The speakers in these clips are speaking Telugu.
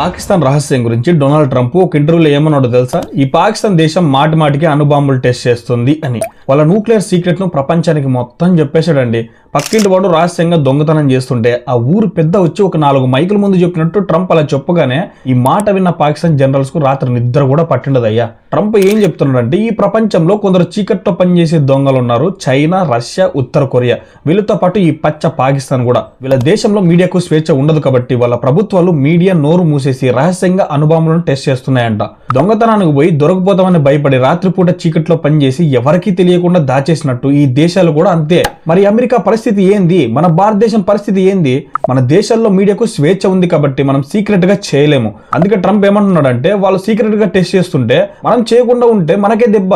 పాకిస్తాన్ రహస్యం గురించి డొనాల్డ్ ట్రంప్ ఒక ఇంటర్వ్యూలో ఏమన్నాడో తెలుసా? ఈ పాకిస్తాన్ దేశం మాటి మాటికి అణుబాంబులు టెస్ట్ చేస్తుంది అని. వాళ్ళ న్యూక్లియర్ సీక్రెట్ను ప్రపంచానికి మొత్తం చెప్పేశాడండి. పక్కింటి వాడు రహస్యంగా దొంగతనం చేస్తుంటే ఆ ఊరు పెద్ద వచ్చి ఒక నాలుగు మైకుల ముందు చెప్పినట్టు ట్రంప్ అలా చెప్పగానే ఈ మాట విన్న పాకిస్తాన్ జనరల్స్కు రాత్రి నిద్ర కూడా పట్టిండదయ్యా. ట్రంప్ ఏం చెప్తున్నాడంటే ఈ ప్రపంచంలో కొందరు చీకట్లో పనిచేసే దొంగలు ఉన్నారు చైనా రష్యా ఉత్తర కొరియా. వీళ్ళతో పాటు ఈ పచ్చ పాకిస్తాన్ కూడా. వీళ్ళ దేశంలో మీడియాకు స్వేచ్ఛ ఉండదు కాబట్టి వాళ్ళ ప్రభుత్వాలు మీడియా నోరు మూసేసి రహస్యంగా అనుభవములను టెస్ట్ చేస్తున్నాయంట. దొంగతనానికి పోయి దొరకపోతామని భయపడి రాత్రిపూట చీకట్లో పనిచేసి ఎవరికీ తెలియకుండా దాచేసినట్టు ఈ దేశాలు కూడా అంతే. మరి అమెరికా పరిస్థితి ఏంది? మన భారతదేశం పరిస్థితి ఏంది? మన దేశాల్లో మీడియాకు స్వేచ్ఛ ఉంది కాబట్టి మనం సీక్రెట్గా చేయలేము. అందుకే ట్రంప్ ఏమంటున్నాడంటే వాళ్ళు సీక్రెట్గా టెస్ట్ చేస్తుంటే మనం చేయకుండా ఉంటే మనకే దెబ్బ.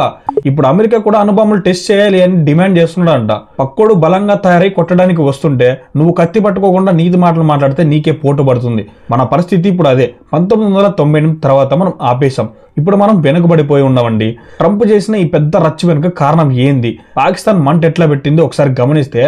ఇప్పుడు అమెరికా కూడా అనుభవములు టెస్ట్ చేయాలి అని డిమాండ్ చేస్తున్నాడంట. పక్కోడు బలంగా తయారై కొట్టడానికి వస్తుంటే నువ్వు కత్తి పట్టుకోకుండా నీతి మాటలు మాట్లాడితే నీకే పోటు పడుతుంది. మన పరిస్థితి ఇప్పుడు అదే. పంతొమ్మిది వందల తొంభై ఎనిమిది తర్వాత మనం ఆపేశాం. ఇప్పుడు మనం వెనుకబడిపోయి ఉన్నామండి. ట్రంప్ చేసిన ఈ పెద్ద రచ్చ వెనుక కారణం ఏంది? పాకిస్తాన్ మంట ఎట్లా పెట్టింది ఒకసారి గమనిస్తే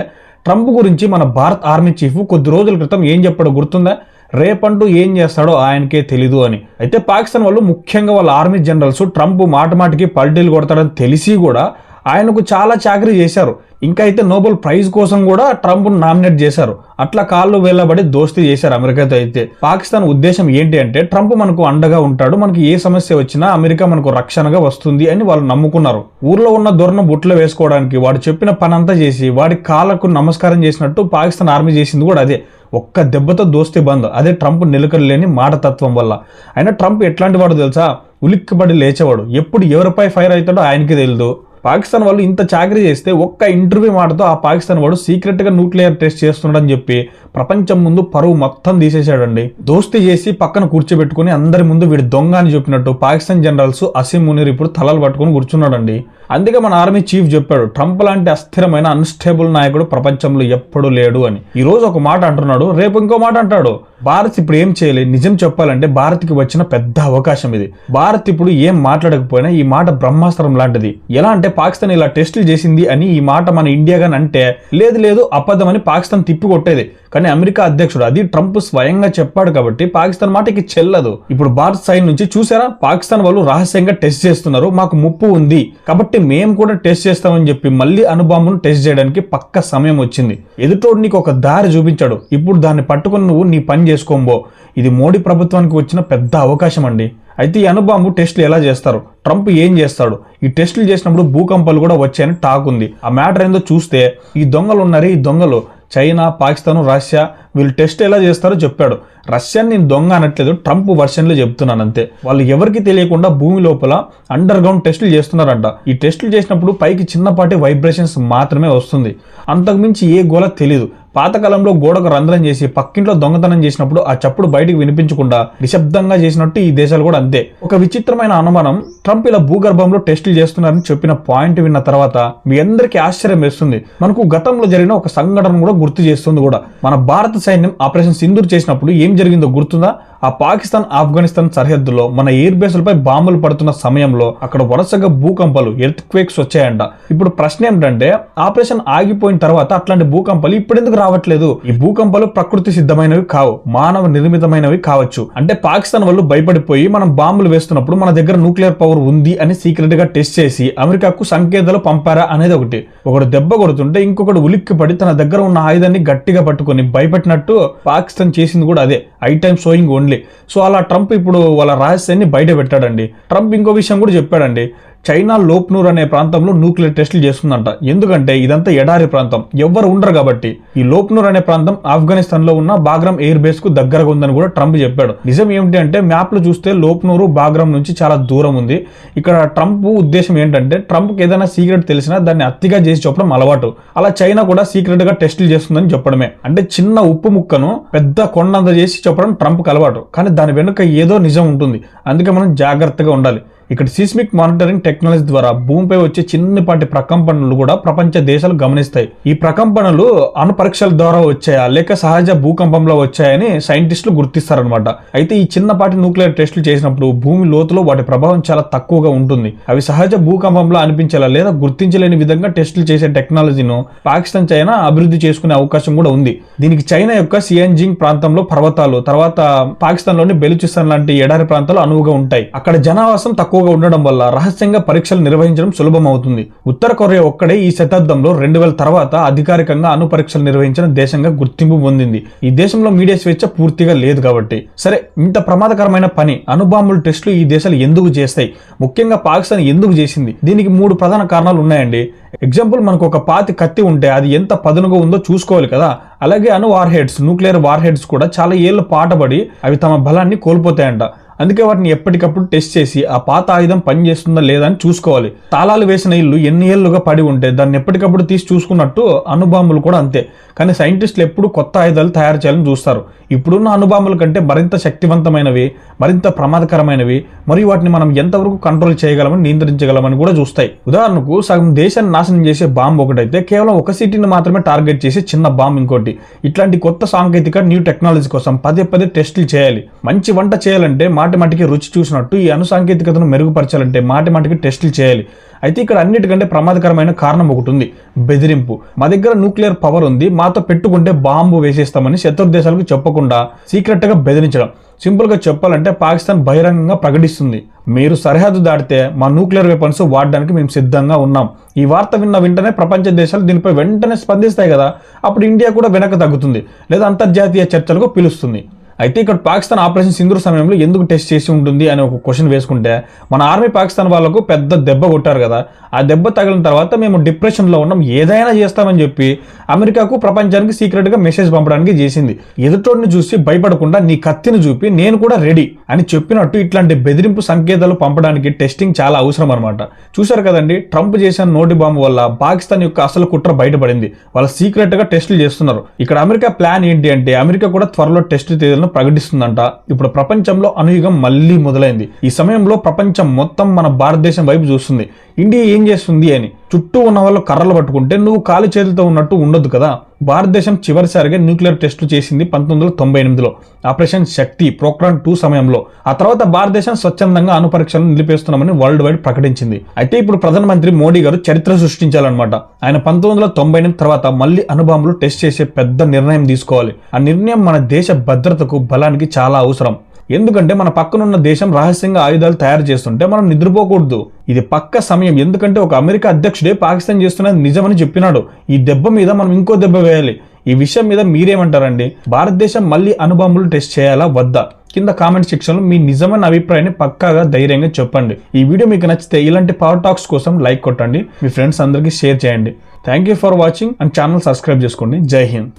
ట్రంప్ గురించి మన భారత్ ఆర్మీ చీఫ్ కొద్ది రోజుల క్రితం ఏం చెప్పాడో గుర్తుందా? రేపంటూ ఏం చేస్తాడో ఆయనకే తెలీదు అని. అయితే పాకిస్తాన్ వాళ్ళు ముఖ్యంగా వాళ్ళ ఆర్మీ జనరల్స్ ట్రంప్ మాట మాటికి పల్టీలు కొడతాడని తెలిసి కూడా ఆయనకు చాలా చాకరీ చేశారు. ఇంకా అయితే నోబెల్ ప్రైజ్ కోసం కూడా ట్రంప్ నామినేట్ చేశారు. అట్లా కాళ్ళు వెళ్ళబడి దోస్తీ చేశారు అమెరికాతో అయితే. పాకిస్తాన్ ఉద్దేశం ఏంటి అంటే ట్రంప్ మనకు అండగా ఉంటాడు మనకి ఏ సమస్య వచ్చినా అమెరికా మనకు రక్షణగా వస్తుంది అని వాళ్ళు నమ్ముకున్నారు. ఊర్లో ఉన్న దొరను బుట్లో వేసుకోవడానికి వాడు చెప్పిన పనంతా చేసి వాడి కాళ్ళకు నమస్కారం చేసినట్టు పాకిస్తాన్ ఆర్మీ చేసింది కూడా అదే. ఒక్క దెబ్బతో దోస్తీ బంద్. అదే ట్రంప్ నిలకడలేని మాట మాటతత్వం వల్ల. అయినా ట్రంప్ ఎట్లాంటి వాడు తెలుసా? ఉలిక్కిపడి లేచేవాడు. ఎప్పుడు ఎవరిపై ఫైర్ అవుతాడో ఆయనకి తెలియదు పాకిస్తాన్ వాళ్ళు ఇంత చాకరీ చేస్తే ఒక్క ఇంటర్వ్యూ మాటతో ఆ పాకిస్తాన్ వాడు సీక్రెట్గా న్యూక్లియర్ టెస్ట్ చేస్తున్నాడని చెప్పి ప్రపంచం ముందు పరువు మొత్తం తీసేశాడండి. దోస్తీ చేసి పక్కన కూర్చోబెట్టుకుని అందరి ముందు వీడు దొంగ అని చెప్పినట్టు పాకిస్తాన్ జనరల్స్ అసీం మునీర్ ఇప్పుడు తలలు పట్టుకుని కూర్చున్నాడండి. అందుకే మన ఆర్మీ చీఫ్ చెప్పాడు ట్రంప్ లాంటి అస్థిరమైన అన్స్టేబుల్ నాయకుడు ప్రపంచంలో ఎప్పుడూ లేడు అని. ఈ రోజు ఒక మాట అంటున్నాడు రేపు ఇంకో మాట అంటాడు. భారత్ ఇప్పుడు ఏం చేయలేదు నిజం చెప్పాలంటే భారత్కి వచ్చిన పెద్ద అవకాశం ఇది. భారత్ ఇప్పుడు ఏం మాట్లాడకపోయినా ఈ మాట బ్రహ్మాస్త్రం లాంటిది. ఎలా అంటే పాకిస్తాన్ ఇలా టెస్టులు చేసింది అని ఈ మాట మన ఇండియా గాని అంటే లేదు లేదు అబద్ధమని పాకిస్తాన్ తిప్పి కొట్టేది కానీ అమెరికా అధ్యక్షుడు అది ట్రంప్ స్వయంగా చెప్పాడు కాబట్టి పాకిస్తాన్ మాటకి చెల్లదు. ఇప్పుడు భారత్ సైడ్ నుంచి చూసారా? పాకిస్తాన్ వాళ్ళు రహస్యంగా టెస్ట్ చేస్తున్నారు. మాకు ముప్పు ఉంది. కాబట్టి మేము కూడా టెస్ట్ చేస్తామని చెప్పి మళ్ళీ అనుబాంబును టెస్ట్ చేయడానికి పక్క సమయం వచ్చింది. ఎదుటోడు నీకు ఒక దారి చూపించాడు. ఇప్పుడు దాన్ని పట్టుకొని నువ్వు నీ పని చేసుకోబో. ఇది మోడీ ప్రభుత్వానికి వచ్చిన పెద్ద అవకాశం అండి అయితే ఈ అణుబాంబు టెస్టులు ఎలా చేస్తారు? ట్రంప్ ఏం చేస్తాడు? ఈ టెస్టులు చేసినప్పుడు భూకంపాలు కూడా వచ్చాయని టాక్ ఉంది. ఆ మ్యాటర్ ఏందో చూస్తే ఈ దొంగలు ఉన్నారే ఈ దొంగలు. చైనా పాకిస్తాన్ రష్యా వీళ్ళు టెస్ట్ ఎలా చేస్తారో చెప్పాడు. రష్యాని నేను దొంగ అనట్లేదు ట్రంప్ వర్షన్లో చెప్తున్నాను అంతే. వాళ్ళు ఎవరికి తెలియకుండా భూమి లోపల అండర్ గ్రౌండ్ టెస్టులు చేస్తున్నారంట. ఈ టెస్టులు చేసినప్పుడు పైకి చిన్నపాటి వైబ్రేషన్స్ మాత్రమే వస్తుంది. అంతకుమించి ఏ గోల తెలియదు పాతకాలంలో గోడకు రంధ్రం చేసి పక్కింట్లో దొంగతనం చేసినప్పుడు ఆ చప్పుడు బయటికి వినిపించకుండా నిశ్శబ్దంగా చేసినట్టు ఈ దేశాలు కూడా అంతే. ఒక విచిత్రమైన అనుమానం ట్రంప్ ఇలా భూగర్భంలో టెస్టులు చేస్తున్నారని చెప్పిన పాయింట్ విన్న తర్వాత మీ అందరికీ ఆశ్చర్యం వేస్తుంది. మనకు గతంలో జరిగిన ఒక సంఘటన కూడా గుర్తు చేస్తుంది కూడా. మన భారత సైన్యం ఆపరేషన్ సింధూర్ చేసినప్పుడు ఏం జరిగిందో గుర్తుందా? ఆ పాకిస్తాన్ ఆఫ్ఘనిస్తాన్ సరిహద్దులో మన ఎయిర్ బేస్లపై బాంబులు పడుతున్న సమయంలో అక్కడ వరుసగా భూకంపాలు ఎర్త్ క్వేక్స్ వచ్చాయంట. ఇప్పుడు ప్రశ్న ఏమిటంటే ఆపరేషన్ ఆగిపోయిన తర్వాత అట్లాంటి భూకంపాలు ఇప్పుడు ఎందుకు రావట్లేదు? ఈ భూకంపాలు ప్రకృతి సిద్ధమైనవి కావు మానవ నిర్మితమైనవి కావచ్చు. అంటే పాకిస్తాన్ వాళ్ళు భయపడిపోయి మనం బాంబులు వేస్తున్నప్పుడు మన దగ్గర న్యూక్లియర్ పవర్ ఉంది అని సీక్రెట్గా టెస్ట్ చేసి అమెరికాకు సంకేతాలు పంపారా అనేది ఒకటి. ఒకడు దెబ్బ కొడుతుంటే ఇంకొకడు ఉలిక్కిపడి తన దగ్గర ఉన్న ఆయుధాన్ని గట్టిగా పట్టుకొని భయపెట్టినట్టు పాకిస్తాన్ చేసింది కూడా అదే. I time showing only. So అలా ట్రంప్ ఇప్పుడు వాళ్ళ రహస్యాన్ని బయట పెట్టాడండి. ట్రంప్ ఇంకో విషయం కూడా చెప్పాడండి. చైనా లోప్నూర్ అనే ప్రాంతంలో న్యూక్లియర్ టెస్టులు చేస్తుందంట. ఎందుకంటే ఇదంతా ఎడారి ప్రాంతం. ఎవ్వరు ఉండరు కాబట్టి. ఈ లోప్నూర్ అనే ప్రాంతం ఆఫ్ఘనిస్తాన్లో ఉన్న బాగ్రామ్ ఎయిర్ బేస్కు దగ్గరగా ఉందని కూడా ట్రంప్ చెప్పాడు. నిజం ఏమిటి అంటే మ్యాప్లో చూస్తే లోప్నూరు బాగ్రామ్ నుంచి చాలా దూరం ఉంది. ఇక్కడ ట్రంప్ ఉద్దేశం ఏంటంటే ట్రంప్కి ఏదైనా సీక్రెట్ తెలిసినా దాన్ని అతిగా చేసి చెప్పడం అలవాటు. అలా చైనా కూడా సీక్రెట్గా టెస్టులు చేస్తుందని చెప్పడమే. అంటే చిన్న ఉప్పు ముక్కను పెద్ద కొండంత చేసి చెప్పడం ట్రంప్కి అలవాటు. కానీ దాని వెనుక ఏదో నిజం ఉంటుంది. అందుకే మనం జాగ్రత్తగా ఉండాలి. ఇక్కడ సిస్మిక్ మానిటరింగ్ టెక్నాలజీ ద్వారా భూమిపై వచ్చే చిన్నపాటి ప్రకంపనలు కూడా ప్రపంచ దేశాలు గమనిస్తాయి. ఈ ప్రకంపనలు అణుపరీక్షల ద్వారా వచ్చాయా లేక సహజ భూకంపంలో వచ్చాయని సైంటిస్టులు గుర్తిస్తారనమాట అయితే ఈ చిన్నపాటి న్యూక్లియర్ టెస్టులు చేసినప్పుడు భూమి లోతులో వాటి ప్రభావం చాలా తక్కువగా ఉంటుంది. అవి సహజ భూకంపంలో అనిపించేలా లేదా గుర్తించలేని విధంగా టెస్టులు చేసే టెక్నాలజీను పాకిస్తాన్ చైనా అభివృద్ధి చేసుకునే అవకాశం కూడా ఉంది. దీనికి చైనా యొక్క సియాన్జింగ్ ప్రాంతంలో పర్వతాలు తర్వాత పాకిస్తాన్లోని బెలుచిస్తాన్ లాంటి ఎడారి ప్రాంతాలు అనువుగా ఉంటాయి. అక్కడ జనావాసం తక్కువ తక్కువగా ఉండడం వల్ల రహస్యంగా పరీక్షలు నిర్వహించడం సులభం అవుతుంది ఉత్తర కొరియా ఒక్కడే ఈ శతాబ్దంలో రెండు వేల తర్వాత అధికారికంగా అణు పరీక్షలు నిర్వహించిన దేశంగా గుర్తింపు పొందింది. ఈ దేశంలో మీడియా స్వేచ్ఛ పూర్తిగా లేదు కాబట్టి. సరే ఇంత ప్రమాదకరమైన పని అణుబాంబుల టెస్టులు ఈ దేశాలు ఎందుకు చేస్తాయి? ముఖ్యంగా పాకిస్తాన్ ఎందుకు చేసింది? దీనికి మూడు ప్రధాన కారణాలు ఉన్నాయండి. ఎగ్జాంపుల్ మనకు ఒక పాతి కత్తి ఉంటే అది ఎంత పదునుగా ఉందో చూసుకోవాలి కదా. అలాగే అణు warheads nuclear warheads కూడా చాలా ఏళ్ళు పాటబడి అవి తమ బలాన్ని కోల్పోతాయంట. అందుకే వాటిని ఎప్పటికప్పుడు టెస్ట్ చేసి ఆ పాత ఆయుధం పనిచేస్తుందా లేదా అని చూసుకోవాలి. తాళాలు వేసిన ఇల్లు ఎన్ని ఏళ్ళుగా పడి ఉంటే దాన్ని ఎప్పటికప్పుడు తీసి చూసుకున్నట్టు అణుబాంబులు కూడా అంతే. కానీ సైంటిస్టులు ఎప్పుడు కొత్త ఆయుధాలు తయారు చేయాలని చూస్తారు. ఇప్పుడున్న అణుబాంబుల కంటే మరింత శక్తివంతమైనవి మరింత ప్రమాదకరమైనవి మరియు వాటిని మనం ఎంతవరకు కంట్రోల్ చేయగలమని నియంత్రించగలమని కూడా చూస్తాయి. ఉదాహరణకు సగం దేశాన్ని నాశనం చేసే బాంబు ఒకటైతే కేవలం ఒక సిటీని మాత్రమే టార్గెట్ చేసే చిన్న బాంబు ఇంకోటి. ఇట్లాంటి కొత్త సాంకేతిక న్యూ టెక్నాలజీ కోసం పదే పదే టెస్టులు చేయాలి. మంచి వంట చేయాలంటే మాటి మాటికి రుచి చూసినట్టు ఈ అనుసాంకేతికతను మెరుగుపరచాలంటే మాటి మాటికి టెస్టులు చేయాలి. అయితే ఇక్కడ అన్నిటికంటే ప్రమాదకరమైన కారణం ఒకటి ఉంది. బెదిరింపు. మా దగ్గర న్యూక్లియర్ పవర్ ఉంది. మాతో పెట్టుకుంటే బాంబు వేసేస్తామని శత్రు దేశాలకు చెప్పకుండా సీక్రెట్గా బెదిరించడం. సింపుల్గా చెప్పాలంటే పాకిస్తాన్ బహిరంగంగా ప్రకటిస్తుంది. మీరు సరిహద్దు దాటితే మా న్యూక్లియర్ వెపన్స్ వాడడానికి మేము సిద్ధంగా ఉన్నాం. ఈ వార్త విన్న వెంటనే ప్రపంచ దేశాలు దీనిపై వెంటనే స్పందిస్తాయి కదా. అప్పుడు ఇండియా కూడా వెనక తగ్గుతుంది. లేదా అంతర్జాతీయ చర్చలకు పిలుస్తుంది. అయితే ఇక్కడ పాకిస్తాన్ ఆపరేషన్ సింధూర్ సమయంలో ఎందుకు టెస్ట్ చేసి ఉంటుంది అని ఒక క్వశ్చన్ వేసుకుంటే మన ఆర్మీ పాకిస్తాన్ వాళ్ళకు పెద్ద దెబ్బ కొట్టారు కదా. ఆ దెబ్బ తగిలిన తర్వాత మేము డిప్రెషన్లో ఉన్నాం ఏదైనా చేస్తామని చెప్పి అమెరికాకు ప్రపంచానికి సీక్రెట్గా మెసేజ్ పంపడానికి చేసింది. ఎదుటోడిని చూసి భయపడకుండా నీ కత్తిని చూపి నేను కూడా రెడీ అని చెప్పినట్టు ఇట్లాంటి బెదిరింపు సంకేతాలు పంపడానికి టెస్టింగ్ చాలా అవసరం అనమాట చూశారు కదండి ట్రంప్ చేసిన నోటి బాంబు వల్ల పాకిస్తాన్ యొక్క అసలు కుట్ర బయటపడింది. వాళ్ళు సీక్రెట్గా టెస్టులు చేస్తున్నారు. ఇక్కడ అమెరికా ప్లాన్ ఏంటి అంటే అమెరికా కూడా త్వరలో టెస్ట్ తేదీలను ప్రకటిస్తుందంట. ఇప్పుడు ప్రపంచంలో అనుయుగం మళ్ళీ మొదలైంది. ఈ సమయంలో ప్రపంచం మొత్తం మన భారతదేశం వైపు చూస్తుంది. ఇండియా ఏం చేస్తుంది అని. చుట్టూ ఉన్న వాళ్ళు కర్రలు పట్టుకుంటే నువ్వు కాలి చేతులతో ఉన్నట్టు ఉండదు కదా. భారతదేశం చివరిసారిగా న్యూక్లియర్ టెస్టులు చేసింది పంతొమ్మిది వందల తొంభై ఎనిమిదిలో. ఆపరేషన్ శక్తి ప్రోక్రాన్ టూ సమయంలో. ఆ తర్వాత భారతదేశం స్వచ్ఛందంగా అనుపరీక్షలను నిలిపేస్తున్నామని వరల్డ్ వైడ్ ప్రకటించింది. అయితే ఇప్పుడు ప్రధానమంత్రి మోడీ గారు చరిత్ర సృష్టించాలన్నమాట. ఆయన పంతొమ్మిది వందల తొంభై ఎనిమిది తర్వాత మళ్ళీ అనుభవంలో టెస్ట్ చేసే పెద్ద నిర్ణయం తీసుకోవాలి. ఆ నిర్ణయం మన దేశ భద్రతకు బలానికి చాలా అవసరం. ఎందుకంటే మన పక్కనున్న దేశం రహస్యంగా ఆయుధాలు తయారు చేస్తుంటే మనం నిద్రపోకూడదు. ఇది పక్క సమయం. ఎందుకంటే ఒక అమెరికా అధ్యక్షుడే పాకిస్తాన్ చేస్తున్నది నిజమని చెప్పినాడు. ఈ దెబ్బ మీద మనం ఇంకో దెబ్బ వేయాలి. ఈ విషయం మీద మీరేమంటారండి? భారతదేశం మళ్ళీ అనుబాంబులు టెస్ట్ చేయాలా వద్దా? కింద కామెంట్ సెక్షన్లో మీ నిజమైన అభిప్రాయాన్ని పక్కాగా ధైర్యంగా చెప్పండి. ఈ వీడియో మీకు నచ్చితే ఇలాంటి పవర్ టాక్స్ కోసం లైక్ కొట్టండి. మీ ఫ్రెండ్స్ అందరికీ షేర్ చేయండి. Thank you for watching and channel subscribe చేసుకోండి. జై హింద్.